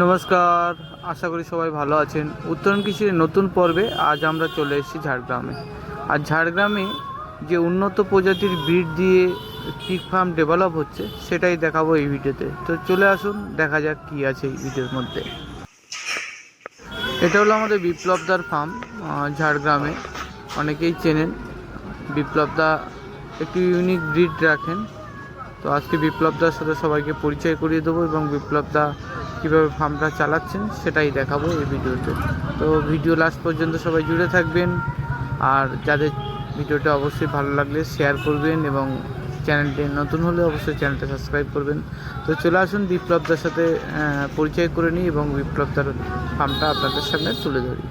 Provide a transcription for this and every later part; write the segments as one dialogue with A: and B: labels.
A: নমস্কার, আশা করি সবাই ভালো আছেন। উত্তরণ কৃষির নতুন পর্বে আজ আমরা চলে এসেছি ঝাড়গ্রামে। আর ঝাড়গ্রামে যে উন্নত প্রজাতির ব্রিড দিয়ে পিক ফার্ম ডেভেলপ হচ্ছে, সেটাই দেখাবো এই ভিডিওতে। তো চলে আসুন, দেখা যাক কী আছে এই ভিডিওর মধ্যে। এটা হলো আমাদের বিপ্লবদার ফার্ম ঝাড়গ্রামে। অনেকেই চেনেন, বিপ্লবদা একটি ইউনিক ব্রিড রাখেন। তো আজকে বিপ্লবদার সাথে সবাইকে পরিচয় করিয়ে দেবো এবং বিপ্লবদা কীভাবে ফার্মটা চালাচ্ছেন সেটাই দেখাবো এই ভিডিওতে। তো ভিডিও লাস্ট পর্যন্ত সবাই জুড়ে থাকবেন আর যাদের ভিডিওটা অবশ্যই ভালো লাগলে শেয়ার করবেন এবং চ্যানেলটি নতুন হলে অবশ্যই চ্যানেলটা সাবস্ক্রাইব করবেন। তো চলে আসুন বিপ্লবদার সাথে পরিচয় করে নিই এবং বিপ্লবদার ফার্মটা আপনাদের সামনে তুলে ধরি।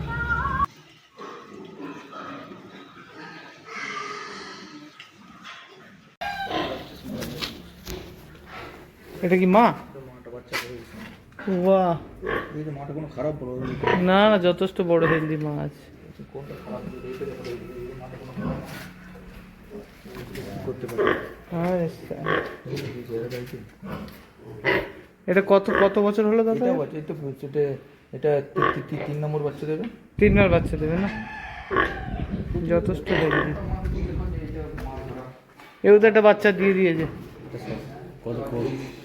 A: এটা কি মা? বাহ। না না যথেষ্ট বড় হেলদি মাছ। এটা কত কত বছর হলো দাদা?
B: এটা এটা এটা তিন নম্বর বাচ্চা দেবে?
A: তিনবার বাচ্চা দেবে না? যথেষ্ট হেলদি এও তো একটা বাচ্চা দিয়ে দিয়েছে।
B: কত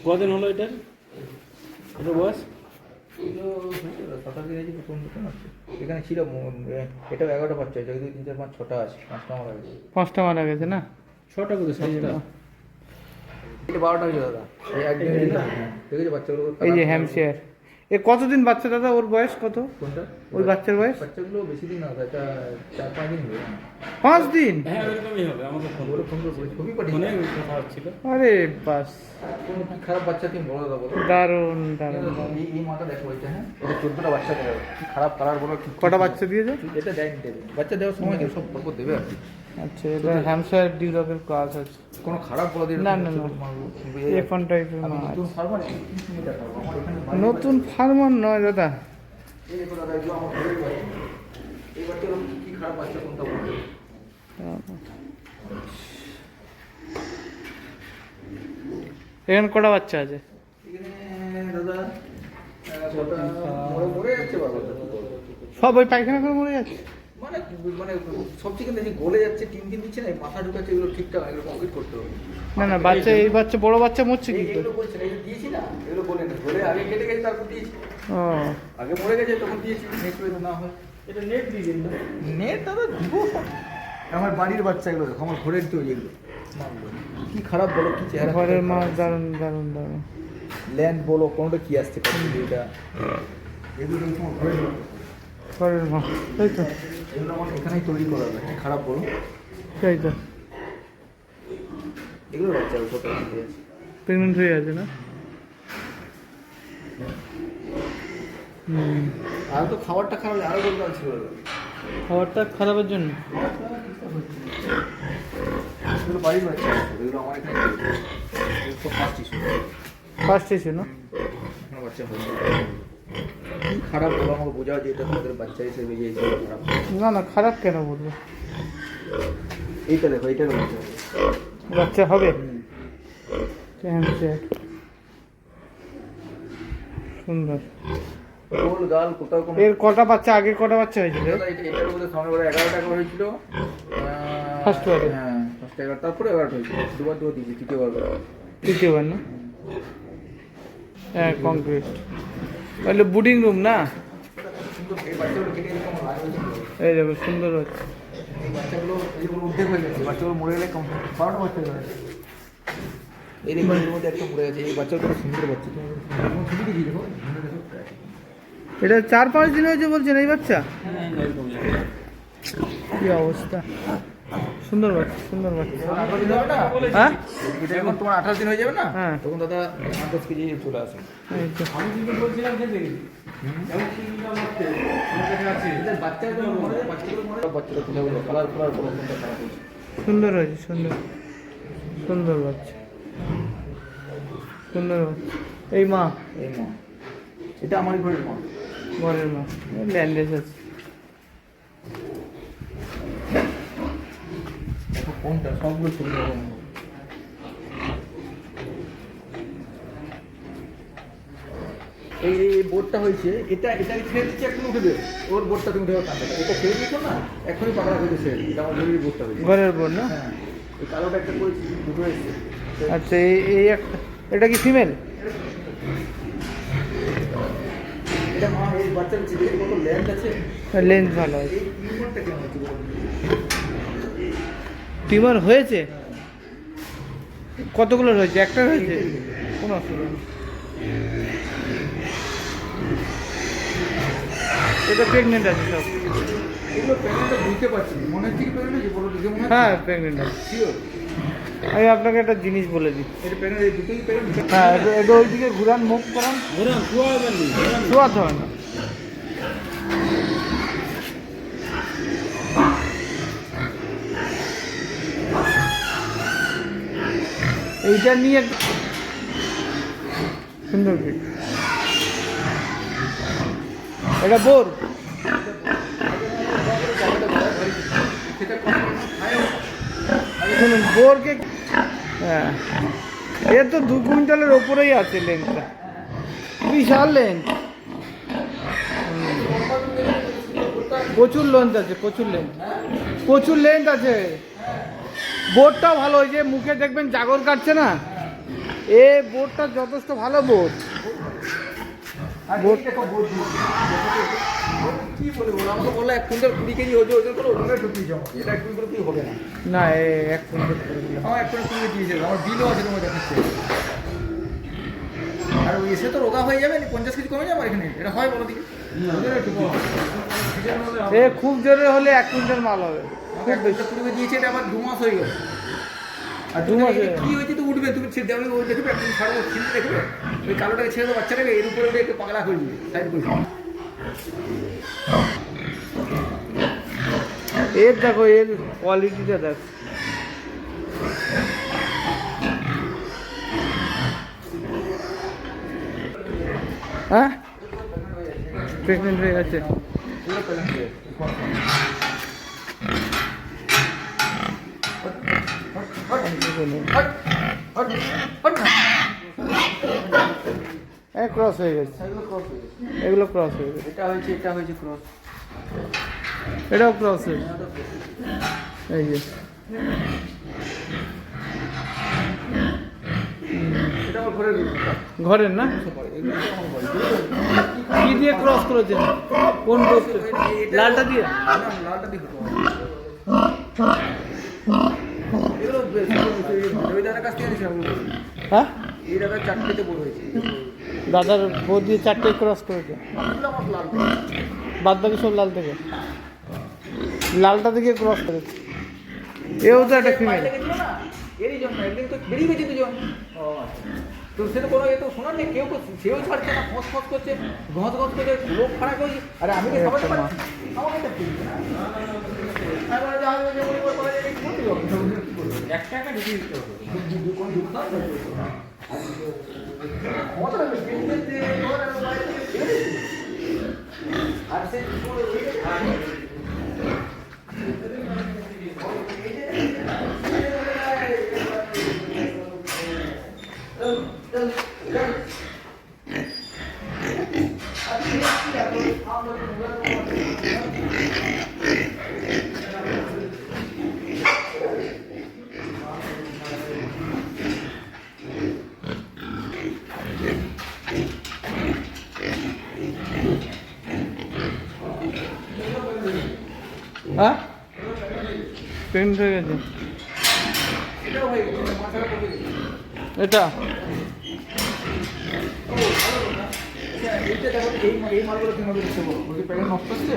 B: কদিন হলো এটা? এটা বয়স? এখানে ছিল এটাও এগারোটা বাচ্চা আছে দুই তিন চার পাঁচ ছটা আছে পাঁচটা মারা গেছে।
A: পাঁচটা মারা গেছে না?
B: ছটা কোথায় সাতটা? এটা বারোটা হয়েছে দাদা। এই
A: যে হ্যামশিয়ার এ কতদিন বাচ্চা দাদা? ওর বয়স কত?
B: কোনটা?
A: ওই বাচ্চার বয়স?
B: বাচ্চাগুলো বেশি দিন না এটা চার পাঁচ দিন হবে।
A: পাঁচ দিন?
C: হ্যাঁ হবে আমাকে ফোন
B: করে খুবই পাঠিয়ে
C: ফোনে কথা হচ্ছিল।
A: আরে বাস।
B: কোনো খারাপ বাচ্চা তুমি বলো দাদা বলো।
A: দারুণ দারুণ। দারুণ।
B: এই এই মাটা দেখো এটা হ্যাঁ? এটা চোদ্দটা বাচ্চা দেবে। খারাপ কালার বলো
A: কটা বাচ্চা দিয়েছে
B: এটা দেয়নি দেবে। বাচ্চা দেওয়ার সময় সব দেবে আর কি।
A: আচ্ছা এটা হ্যামশায়ার ডিউরকের ক্লাস আছে।
B: কোনো খারাপ বলে
A: না, না, না। এখন টাইপের মাছ
B: নতুন ফার্মার
A: নতুন নয় দাদা। এখানে কটা বাচ্চা আছে? সব ওই পায়খানা করে মরে যাচ্ছে?
B: মানে সব চিকেন দেখি গলে যাচ্ছে টিম টিম দিচ্ছে না? মাথা ঢুকাচ্ছে এগুলো ঠিকঠাক এগুলো কমপ্লিট করতে হবে।
A: না না বাচ্চা এই বাচ্চা বড় বাচ্চা মরছে কি
B: এগুলো বলছে যে দিয়েছি না এগুলো বলে না গলে আগে কেটে গেছে তারপর দিয়েছি।
A: ও।
B: আগে মরে গেছে তখন দিয়েছি নেক্সট ওয়েতে না হয়।
C: এটা নেট দিয়ে দিন না?
B: নেট দাদা দিব আমার বাড়ির বাচ্চা এগুলো আমার ঘরের তৈরি এগুলো। কি খারাপ বলো কি চেহারা
A: ঘরের মাছ দারুণ দারুণ দারুণ।
B: ল্যান্ড বলো কোনটা কি আসছে কত এটা এগুলো তোমার ঘরের।
A: ঘরের মাছ তাই তো।
B: এগুলো আমার এখানেই তৈরি করা হবে খারাপ বলো।
A: তাই তো।
B: এগুলো বাচ্চা ছোট
A: প্রেগনেন্ট হয়ে আছে না?
B: আর তো খাবারটা খারাপ আরও গোলগাল ছিল
A: খাবারটা খারাপের জন্য?
B: এগুলো বাড়ির বাচ্চা এগুলো আমার এখানে ফার্স্ট ইস্যু
A: ফার্স্ট না
B: বাচ্চা হয়নি। কি খারাপ বলো আমাকে বোঝাও যে এটা তোমাদের বাচ্চা হিসেবে যে এটা খারাপ
A: না না খারাপ কেন বলব?
B: এইটা দেখো এইটার বাচ্চা
A: বাচ্চা হবে? সুন্দর।
B: গোল গাল কোথাও কোনো
A: এর কটা বাচ্চা? আগে কটা বাচ্চা হয়েছিল?
B: এটার মধ্যে সামনে হয়েছিল।
A: বারে?
B: হ্যাঁ ফার্স্ট এগারো তারপরে এগারোটা হয়েছিল। দুবার দুবার দিয়েছি তৃতীয়বার।
A: তৃতীয়বার না? হ্যাঁ কংক্রিট তাহলে বুডিং রুম না?
B: এই
A: দেখো, সুন্দর হচ্ছে।
B: বাচ্চাগুলো উদ্যোগ হয়ে গেছে বাচ্চাগুলো মরে গেলে মরে গেছে এই বাচ্চাগুলো সুন্দর বাচ্চা।
A: এটা চার পাঁচ দিন হয়েছে বলছেন, এই বাচ্চা? কি অবস্থা? সুন্দর বাচ্চা সুন্দর
B: না?
A: হ্যাঁ?
B: এটা যখন তোমার আঠাশ দিন হয়ে যাবে না?
A: হ্যাঁ।
B: তখন দাদা আট দশ কেজি চলে আসে।
C: আমি কিন্তু বলছিলাম আমার
B: হয়েছে।
A: সুন্দর হয়েছে সুন্দর। সুন্দর বাচ্চা। সুন্দর এই মা।
B: এই মা। এটা আমারই ঘরের মা।
A: ঘরের মা। ল্যান্ডেজ আছে।
B: কোনটা সবগুলো ছবি দেবো। এই এই- বোর্ডটা হয়েছে এটা এটা ছেড়ে দিচ্ছে এখন উঠে দেবে ওর বোর্ডটা তুমি ধরো কাঁদবে এটা ছেড়ে দিচ্ছ না? এখনই পাকড়া হয়ে গেছে এটা আমার জরুরি বোর্ডটা হয়েছে।
A: ঘরের বোন না?
B: হ্যাঁ। কালোটা একটা করেছি দুটো এসছে।
A: আচ্ছা এই এই একটা এটা কি ফিমেল?
B: এটা মা এই বাচ্চার চিঠি কত ল্যান্ড আছে?
A: লেন্স ভালো আছে।
B: এই টিউমারটা কেমন হচ্ছে বলো?
A: টিউমার হয়েছে? কতগুলো হয়েছে একটা হয়েছে কোনো অসুবিধা নেই। এটা প্রেগনেন্ট আছে সব।
B: মনে মনে
A: হ্যাঁ প্রেগনেন্ট আছে।
B: শিওর
A: আমি আপনাকে একটা জিনিস বলে দিই। হ্যাঁ এটা ওইদিকে ঘুরান মুখ করান।
C: ঘোরান
A: শোয়াতে হয় না। এইটা নিয়ে সুন্দর এটা বোর। শুনুন, বোরকে হ্যাঁ। এ তো দু কুইন্টালের ওপরেই আছে লেন্থটা বিশাল লেন্থ প্রচুর লেন্থ আছে, প্রচুর লেন্থ প্রচুর লেন্থ আছে। বোর্ডটাও ভালো ওই যে মুখে দেখবেন জাগর কাটছে না? এ বোর্ডটা যথেষ্ট ভালো বোর্ড
B: না।
A: এক কুইন্টাল
B: আমার বিলও আছে তোমার দেখাচ্ছে এসে তো রোগা হয়ে যাবে পঞ্চাশ কেজি কমে যাবে এখানে। এটা হয় বলো দিকে
A: এ খুব জোরে হলে এক কুইন্টাল মাল হবে।
B: দিয়েছে এটা আবার দু মাস হয়ে গেল। আর
A: দু মাস।
B: কি হয়েছে তো উঠবে? তুমি ছেড়ে দেবে ওই দেখবে একদম ছাড়বো ছিঁড়ে দেখবে। ওই কালোটাকে ছেড়ে দেবো বাচ্চাটাকে এর উপরে উঠে একটু পাগলা করে দিবে সাইড করে
A: এর দেখো এর কোয়ালিটিটা দেখ। হ্যাঁ? প্রেগনেন্ট হয়ে গেছে। ক্রস হয়ে গেছে।
B: এগুলো
A: ক্রস হয়ে গেছে।
B: এটা হয়েছে এটা হয়েছে ক্রস
A: এটাও ক্রস হয়ে এই যে
B: এটা আমার ঘরের
A: ঘরের না। কি দিয়ে ক্রস করেছেন? কোন বস্তু লালটা দিয়ে
B: লালটা দিয়ে?
A: হ্যাঁ?
B: এই দাদার চারটেতে বড় হয়েছে
A: দাদার বউ দিয়ে চারটে ক্রস করেছে।
B: লাল
A: বাদ বাকি সব লাল থেকে। লালটা থেকে ক্রস করেছে। এও তো একটা ফিমেল?
B: এরই জন্য একদিন তো বেরিয়ে গেছে দুজন। তো সে তো কোনো এ তো শোনার নেই কেউ তো সেও ছাড়ছে না ফস ফস করছে ঘস ঘস করে লোক খারাপ হয়েছে আরে আমি তো সবাই পারছি আমাকে তো একটা একটা আমি বলে যা
A: হ্যাঁ প্রেগনেন্ট হয়ে গেছে
B: এটাও হয়ে গেছে, মাথাটা পড়ে গেছে।
A: এটা
B: ও, ভালো কথা। আচ্ছা, এইটা দেখো, এই মালগুলো কীভাবে দেখতে পাবো? যে প্যাকেট নষ্ট হচ্ছে